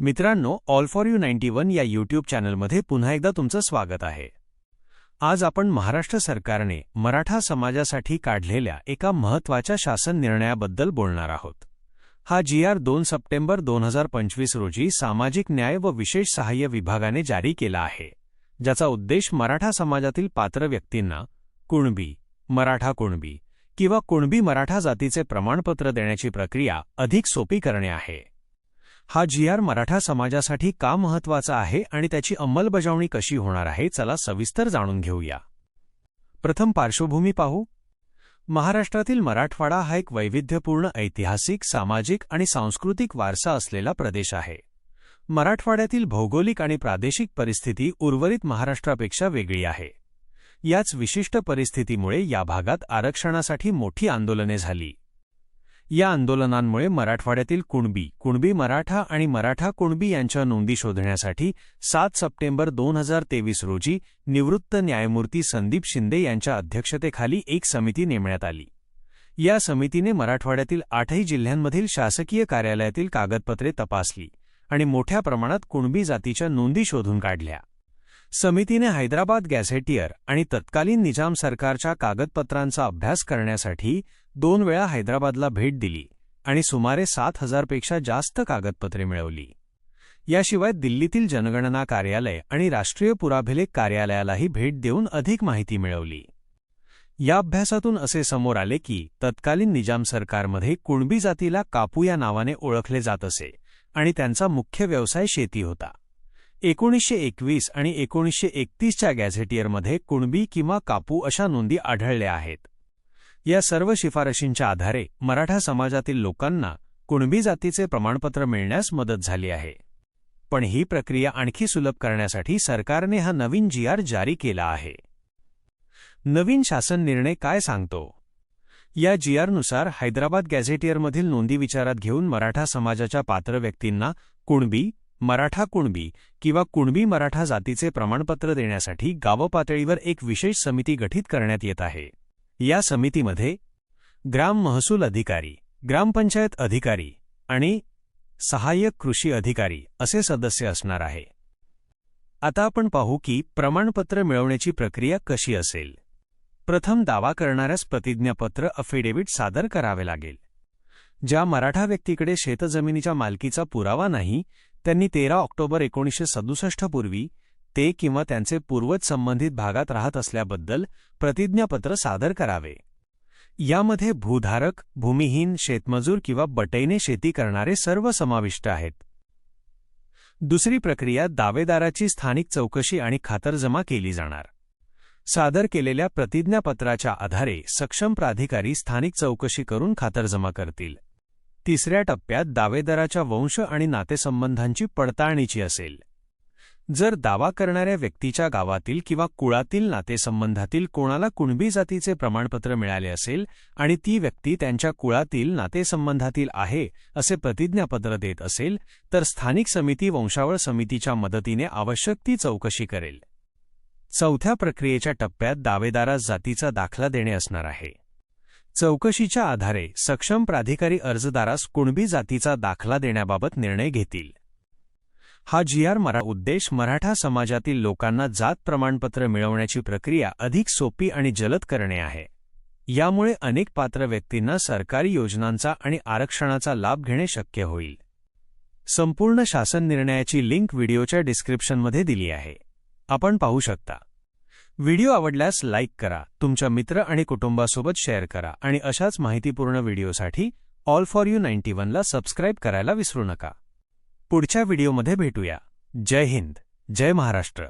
मित्रांनो all for you ninety one या YouTube चॅनलमध्ये पुन्हा एकदा तुमचं स्वागत आहे. आज आपण महाराष्ट्र सरकारने मराठा समाजासाठी काढलेल्या एका महत्त्वाच्या शासन निर्णयाबद्दल बोलणार आहोत. हा जी आर दोन सप्टेंबर दोन हजार पंचवीस रोजी सामाजिक न्याय व विशेष सहाय्य विभागाने जारी केला आहे ज्याचा उद्देश मराठा समाजातील पात्र व्यक्तींना कुणबी मराठा कुणबी किंवा कुणबी मराठा जातीचे प्रमाणपत्र देण्याची प्रक्रिया अधिक सोपी करणे आहे. हा जी आर मराठा समाजासाठी का महत्त्वाचा आहे आणि त्याची अंमलबजावणी कशी होणार आहे चला सविस्तर जाणून घेऊया. प्रथम पार्श्वभूमी पाहू. महाराष्ट्रातील मराठवाडा हा एक वैविध्यपूर्ण ऐतिहासिक सामाजिक आणि सांस्कृतिक वारसा असलेला प्रदेश आहे. मराठवाड्यातील भौगोलिक आणि प्रादेशिक परिस्थिती उर्वरित महाराष्ट्रापेक्षा वेगळी आहे. याच विशिष्ट परिस्थितीमुळे या भागात आरक्षणासाठी मोठी आंदोलने झाली. या आंदोलनांमुळे मराठवाड्यातील कुणबी कुणबी मराठा आणि मराठा कुणबी यांच्या नोंदी शोधण्यासाठी सात सप्टेंबर दोन हजार तेवीस रोजी निवृत्त न्यायमूर्ती संदीप शिंदे यांच्या अध्यक्षतेखाली एक समिती नेमण्यात आली. या समितीने मराठवाड्यातील आठही जिल्ह्यांमधील शासकीय कार्यालयातील कागदपत्रे तपासली आणि मोठ्या प्रमाणात कुणबी जातीच्या नोंदी शोधून काढल्या. समितीने हैदराबाद गॅझेटियर आणि तत्कालीन निजाम सरकारच्या कागदपत्रांचा अभ्यास करण्यासाठी दोन वेळा हैदराबादला भेट दिली आणि सुमारे सात हजारपेक्षा जास्त कागदपत्रे मिळवली. याशिवाय दिल्लीतील जनगणना कार्यालय आणि राष्ट्रीय पुराभिलेख कार्यालयालाही भेट देऊन अधिक माहिती मिळवली. या अभ्यासातून असे समोर आले की तत्कालीन निजाम सरकारमध्ये कुणबी जातीला कापू या नावाने ओळखले जात असे आणि त्यांचा मुख्य व्यवसाय शेती होता. एकोणीसशे एकवीस आणि एकोणीसशे एकतीसच्या गॅझेटियरमध्ये कुणबी किंवा कापू अशा नोंदी आढळल्या आहेत. या सर्व शिफारशींच्या आधारे मराठा समाजातील लोकांना कुणबी जातीचे प्रमाणपत्र मिळण्यास मदत झाली आहे. पण ही प्रक्रिया आणखी सुलभ करण्यासाठी सरकारने हा नवीन जी आर जारी केला आहे. नवीन शासन निर्णय काय सांगतो? या जी आरनुसार हैदराबाद गॅझेटियरमधील नोंदी विचारात घेऊन मराठा समाजाच्या पात्र व्यक्तींना कुणबी मराठा कुणबी किंवा कुणबी मराठा जातीचे प्रमाणपत्र देण्यासाठी गावपातळीवर एक विशेष समिती गठीत करण्यात येत आहे. या समितीमध्ये ग्राम महसूल अधिकारी ग्रामपंचायत अधिकारी आणि सहाय्यक कृषी अधिकारी असे सदस्य असणार आहे. आता आपण पाहू की प्रमाणपत्र मिळवण्याची प्रक्रिया कशी असेल. प्रथम दावा करणाऱ्यास प्रतिज्ञापत्र अफिडेव्हिट सादर करावे लागेल. ज्या मराठा व्यक्तीकडे शेतजमिनीच्या मालकीचा पुरावा नाही त्यांनी तेरा ऑक्टोबर एकोणीसशे सदुसष्ट पूर्वी ते किंवा त्यांचे पूर्वज संबंधित भागात राहत असल्याबद्दल प्रतिज्ञापत्र सादर करावे. यामध्ये भूधारक भूमिहीन शेतमजूर किंवा बटईने शेती करणारे सर्व समाविष्ट आहेत. दुसरी प्रक्रिया दावेदाराची स्थानिक चौकशी आणि खातरजमा केली जाणार. सादर केलेल्या प्रतिज्ञापत्राच्या आधारे सक्षम प्राधिकारी स्थानिक चौकशी करून खातरजमा करतील. तिसऱ्या टप्प्यात दावेदाराच्या वंश आणि नातेसंबंधांची पडताळणीची असेल. जर दावा करणाऱ्या व्यक्तीच्या गावातील किंवा कुळातील नातेसंबंधातील कोणाला कुणबी जातीचे प्रमाणपत्र मिळाले असेल आणि ती व्यक्ती त्यांच्या कुळातील नातेसंबंधातील आहे असे प्रतिज्ञापत्र देत असेल तर स्थानिक समिती वंशावळ समितीच्या मदतीने आवश्यक ती चौकशी करेल. चौथ्या प्रक्रियेच्या टप्प्यात दावेदारास जातीचा दाखला देणे असणार आहे. चौकशीच्या आधारे सक्षम प्राधिकारी अर्जदारास कुणबी जातीचा दाखला देण्याबाबत निर्णय घेतील. हा जी आर मरा उद्देश मराठा समाजातील लोकांना जात प्रमाणपत्र मिळवण्याची प्रक्रिया अधिक सोपी आणि जलद करणे आहे. यामुळे अनेक पात्र व्यक्तींना सरकारी योजनांचा आणि आरक्षणाचा लाभ घेणे शक्य होईल. संपूर्ण शासन निर्णयाची लिंक व्हिडिओच्या डिस्क्रिप्शनमध्ये दिली आहे. आपण पाहू शकता. व्हिडिओ आवडल्यास लाईक करा तुमच्या मित्र आणि कुटुंबासोबत शेअर करा आणि अशाच माहितीपूर्ण व्हिडिओसाठी ऑल फॉर यू नाईन्टी वनला सबस्क्राईब करायला विसरू नका. पुढच्या व्हिडिओमध्ये भेटूया. जय हिंद. जय महाराष्ट्र.